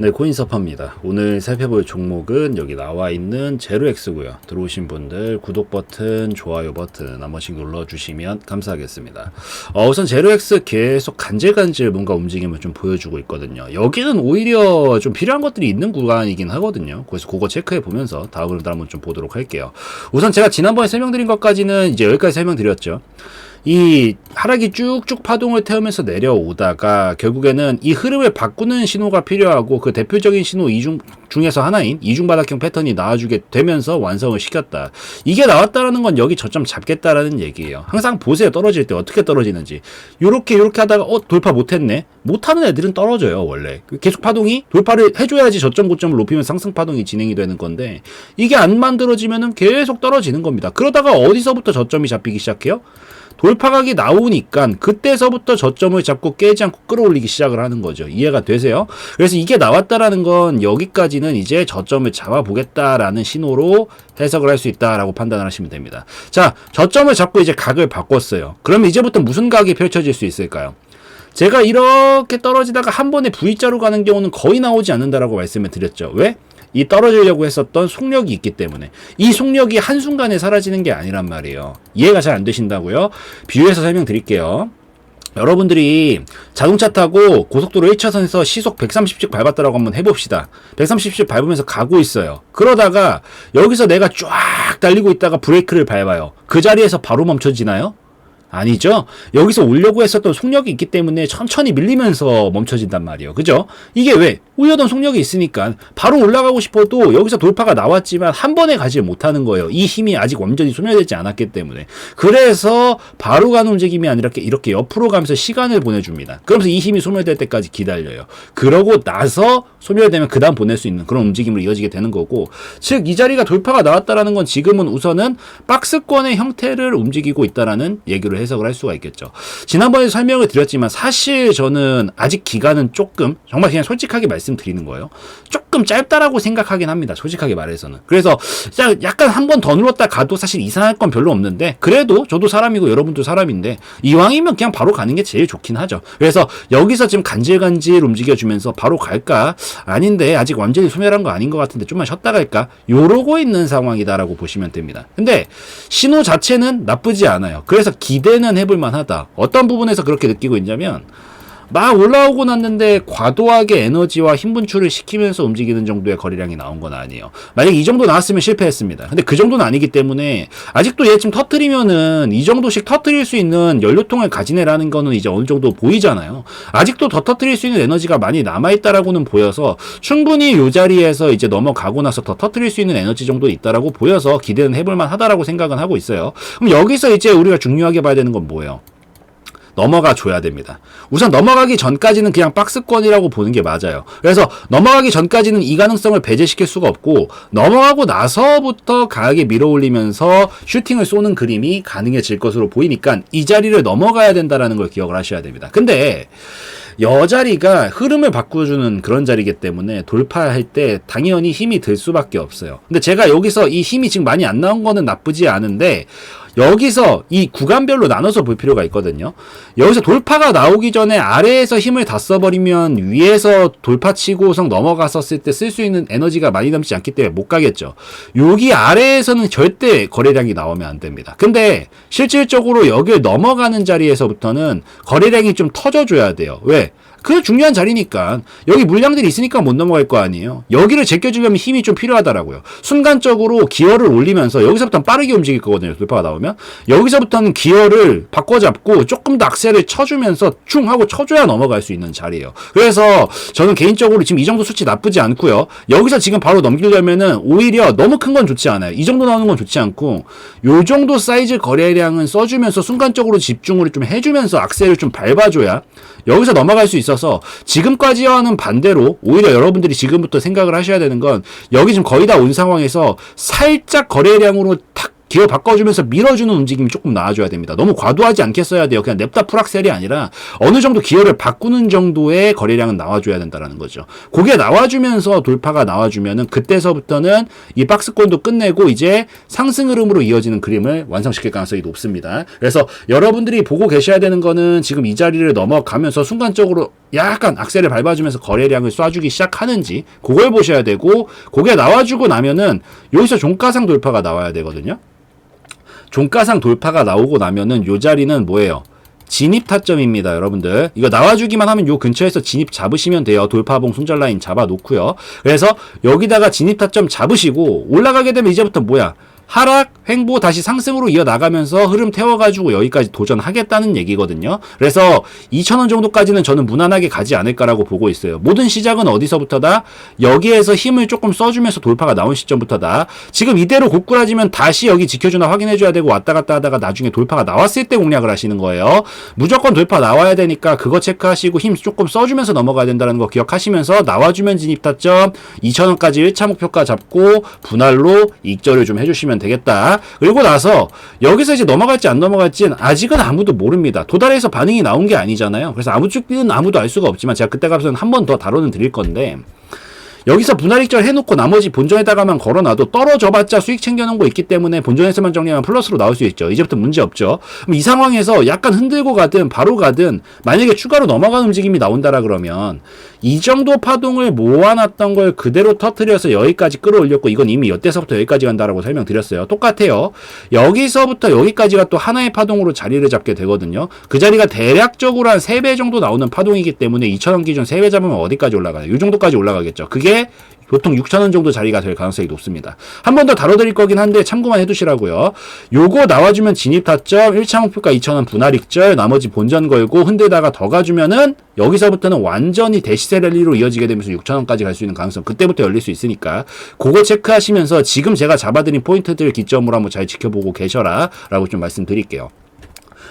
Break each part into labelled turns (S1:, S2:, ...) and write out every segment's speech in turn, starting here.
S1: 네, 코인서퍼입니다. 오늘 살펴볼 종목은 여기 나와 있는 제로엑스고요. 들어오신 분들 구독 버튼, 좋아요 버튼 한 번씩 눌러주시면 감사하겠습니다. 어, 우선 제로엑스 계속 간질간질 뭔가 움직임을 좀 보여주고 있거든요. 여기는 오히려 좀 필요한 것들이 있는 구간이긴 하거든요. 그래서 그거 체크해 보면서 다음으로 한번 좀 보도록 할게요. 우선 제가 지난번에 설명드린 것까지는 이제 여기까지 설명드렸죠. 이 하락이 쭉쭉 파동을 태우면서 내려오다가 결국에는 이 흐름을 바꾸는 신호가 필요하고 그 대표적인 신호 이중 중에서 하나인 이중바닥형 패턴이 나와주게 되면서 완성을 시켰다. 이게 나왔다라는 건 여기 저점 잡겠다라는 얘기예요. 항상 보세요. 떨어질 때 어떻게 떨어지는지. 요렇게 요렇게 하다가 어 돌파 못했네. 못하는 애들은 떨어져요 원래. 계속 파동이 돌파를 해줘야지 저점 고점을 높이면 상승 파동이 진행이 되는 건데 이게 안 만들어지면은 계속 떨어지는 겁니다. 그러다가 어디서부터 저점이 잡히기 시작해요? 돌파각이 나오니까 그때서부터 저점을 잡고 깨지 않고 끌어올리기 시작을 하는 거죠. 이해가 되세요? 그래서 이게 나왔다라는 건 여기까지 는 이제 저점을 잡아보겠다라는 신호로 해석을 할 수 있다라고 판단을 하시면 됩니다. 자, 저점을 잡고 이제 각을 바꿨어요. 그러면 이제부터 무슨 각이 펼쳐질 수 있을까요? 제가 이렇게 떨어지다가 한 번에 V자로 가는 경우는 거의 나오지 않는다라고 말씀을 드렸죠. 왜? 이 떨어지려고 했었던 속력이 있기 때문에 이 속력이 한순간에 사라지는 게 아니란 말이에요. 이해가 잘 안 되신다고요? 비유해서 설명드릴게요. 여러분들이 자동차 타고 고속도로 1차선에서 시속 130씩 밟았다라고 한번 해봅시다. 130씩 밟으면서 가고 있어요. 그러다가 여기서 내가 쫙 달리고 있다가 브레이크를 밟아요. 그 자리에서 바로 멈춰지나요? 아니죠. 여기서 오려고 했었던 속력이 있기 때문에 천천히 밀리면서 멈춰진단 말이에요. 그죠? 이게 왜? 올려던 속력이 있으니까 바로 올라가고 싶어도 여기서 돌파가 나왔지만 한 번에 가지 못하는 거예요. 이 힘이 아직 완전히 소멸되지 않았기 때문에. 그래서 바로 가는 움직임이 아니라 이렇게 옆으로 가면서 시간을 보내줍니다. 그러면서 이 힘이 소멸될 때까지 기다려요. 그러고 나서 소멸되면 그 다음 보낼 수 있는 그런 움직임으로 이어지게 되는 거고 즉 이 자리가 돌파가 나왔다라는 건 지금은 우선은 박스권의 형태를 움직이고 있다라는 얘기를 해석을 할 수가 있겠죠. 지난번에 설명을 드렸지만 사실 저는 아직 기간은 조금 정말 그냥 솔직하게 말씀드리는 거예요. 조금 짧다라고 생각하긴 합니다. 솔직하게 말해서는. 그래서 약간 한 번 더 눌렀다 가도 사실 이상할 건 별로 없는데 그래도 저도 사람이고 여러분도 사람인데 이왕이면 그냥 바로 가는 게 제일 좋긴 하죠. 그래서 여기서 지금 간질간질 움직여주면서 바로 갈까? 아닌데 아직 완전히 소멸한 거 아닌 것 같은데 좀만 쉬었다 갈까? 요러고 있는 상황이다라고 보시면 됩니다. 근데 신호 자체는 나쁘지 않아요. 그래서 기대 는 해볼 만하다. 어떤 부분에서 그렇게 느끼고 있냐면 막 올라오고 났는데 과도하게 에너지와 힘 분출을 시키면서 움직이는 정도의 거리량이 나온 건 아니에요. 만약 이 정도 나왔으면 실패했습니다. 근데 그 정도는 아니기 때문에 아직도 얘좀 터트리면은 이 정도씩 터트릴 수 있는 연료통을 가진 애라는 거는 이제 어느 정도 보이잖아요. 아직도 더 터트릴 수 있는 에너지가 많이 남아있다라고는 보여서 충분히 이 자리에서 이제 넘어가고 나서 더 터트릴 수 있는 에너지 정도 있다라고 보여서 기대는 해볼만 하다라고 생각은 하고 있어요. 그럼 여기서 이제 우리가 중요하게 봐야 되는 건 뭐예요? 넘어가 줘야 됩니다. 우선 넘어가기 전까지는 그냥 박스권이라고 보는 게 맞아요. 그래서 넘어가기 전까지는 이 가능성을 배제시킬 수가 없고 넘어가고 나서부터 강하게 밀어 올리면서 슈팅을 쏘는 그림이 가능해질 것으로 보이니까 이 자리를 넘어가야 된다라는 걸 기억을 하셔야 됩니다. 근데 여 자리가 흐름을 바꿔주는 그런 자리이기 때문에 돌파할 때 당연히 힘이 들 수밖에 없어요. 근데 제가 여기서 이 힘이 지금 많이 안 나온 거는 나쁘지 않은데 여기서 이 구간별로 나눠서 볼 필요가 있거든요. 여기서 돌파가 나오기 전에 아래에서 힘을 다 써버리면 위에서 돌파치고성 넘어갔었을 때 쓸 수 있는 에너지가 많이 남지 않기 때문에 못 가겠죠. 여기 아래에서는 절대 거래량이 나오면 안 됩니다. 근데 실질적으로 여기를 넘어가는 자리에서부터는 거래량이 좀 터져줘야 돼요. 왜? 그 중요한 자리니까 여기 물량들이 있으니까 못 넘어갈 거 아니에요. 여기를 제껴주려면 힘이 좀 필요하다라고요. 순간적으로 기어를 올리면서 여기서부터 빠르게 움직일 거거든요. 돌파가 나오면 여기서부터는 기어를 바꿔잡고 조금 더 악셀을 쳐주면서 충 하고 쳐줘야 넘어갈 수 있는 자리예요. 그래서 저는 개인적으로 지금 이 정도 수치 나쁘지 않고요. 여기서 지금 바로 넘기려면은 오히려 너무 큰 건 좋지 않아요. 이 정도 나오는 건 좋지 않고 요 정도 사이즈 거래량은 써주면서 순간적으로 집중을 좀 해주면서 악셀을 좀 밟아줘야 여기서 넘어갈 수 있어서 지금까지와는 반대로 오히려 여러분들이 지금부터 생각을 하셔야 되는 건 여기 지금 거의 다 온 상황에서 살짝 거래량으로 탁 기어 바꿔주면서 밀어주는 움직임이 조금 나와줘야 됩니다. 너무 과도하지 않게 써야 돼요. 그냥 냅다 풀악셀이 아니라 어느 정도 기어를 바꾸는 정도의 거래량은 나와줘야 된다라는 거죠. 그게 나와주면서 돌파가 나와주면은 그때서부터는 이 박스권도 끝내고 이제 상승 흐름으로 이어지는 그림을 완성시킬 가능성이 높습니다. 그래서 여러분들이 보고 계셔야 되는 거는 지금 이 자리를 넘어가면서 순간적으로 약간 악셀을 밟아주면서 거래량을 쏴주기 시작하는지 그걸 보셔야 되고 그게 나와주고 나면은 여기서 종가상 돌파가 나와야 되거든요. 종가상 돌파가 나오고 나면은 요 자리는 뭐예요? 진입 타점입니다, 여러분들. 이거 나와주기만 하면 요 근처에서 진입 잡으시면 돼요. 돌파봉 손절 라인 잡아 놓고요. 그래서 여기다가 진입 타점 잡으시고 올라가게 되면 이제부터 뭐야? 하락, 횡보, 다시 상승으로 이어나가면서 흐름 태워가지고 여기까지 도전하겠다는 얘기거든요. 그래서 2,000원 정도까지는 저는 무난하게 가지 않을까라고 보고 있어요. 모든 시작은 어디서부터다? 여기에서 힘을 조금 써주면서 돌파가 나온 시점부터다. 지금 이대로 고꾸라지면 다시 여기 지켜주나 확인해줘야 되고 왔다 갔다 하다가 나중에 돌파가 나왔을 때 공략을 하시는 거예요. 무조건 돌파 나와야 되니까 그거 체크하시고 힘 조금 써주면서 넘어가야 된다는 거 기억하시면서 나와주면 진입 타점 2,000원까지 1차 목표가 잡고 분할로 익절을 좀 해주시면 되겠다. 그리고 나서 여기서 이제 넘어갈지 안 넘어갈지는 아직은 아무도 모릅니다. 도달해서 반응이 나온 게 아니잖아요. 그래서 아무 쪽은 아무도 알 수가 없지만 제가 그때 가서는 한번 더 다뤄는 드릴 건데 여기서 분할익절 해놓고 나머지 본전에다가만 걸어놔도 떨어져봤자 수익 챙겨놓은 거 있기 때문에 본전에서만 정리하면 플러스로 나올 수 있죠. 이제부터 문제 없죠. 그럼 이 상황에서 약간 흔들고 가든 바로 가든 만약에 추가로 넘어가는 움직임이 나온다라 그러면 이 정도 파동을 모아놨던 걸 그대로 터트려서 여기까지 끌어올렸고 이건 이미 여태서부터 여기까지 간다라고 설명드렸어요. 똑같아요. 여기서부터 여기까지가 또 하나의 파동으로 자리를 잡게 되거든요. 그 자리가 대략적으로 한 3배 정도 나오는 파동이기 때문에 2,000원 기준 3배 잡으면 어디까지 올라가요? 이 정도까지 올라가겠죠. 그게 보통 6,000원 정도 자리가 될 가능성이 높습니다. 한 번 더 다뤄드릴 거긴 한데 참고만 해두시라고요. 요거 나와주면 진입 타점 1차 목표가 2,000원 분할 익절 나머지 본전 걸고 흔들다가 더 가주면은 여기서부터는 완전히 대시세 랠리로 이어지게 되면서 6,000원까지 갈 수 있는 가능성 그때부터 열릴 수 있으니까 그거 체크하시면서 지금 제가 잡아드린 포인트들 기점으로 한번 잘 지켜보고 계셔라 라고 좀 말씀드릴게요.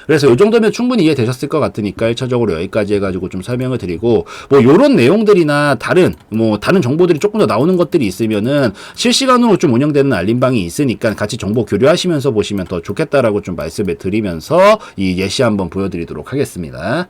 S1: 그래서 이 정도면 충분히 이해되셨을 것 같으니까 1차적으로 여기까지 해가지고 좀 설명을 드리고 뭐 요런 내용들이나 다른 뭐 다른 정보들이 조금 더 나오는 것들이 있으면은 실시간으로 좀 운영되는 알림방이 있으니까 같이 정보 교류하시면서 보시면 더 좋겠다라고 좀 말씀을 드리면서 이 예시 한번 보여드리도록 하겠습니다.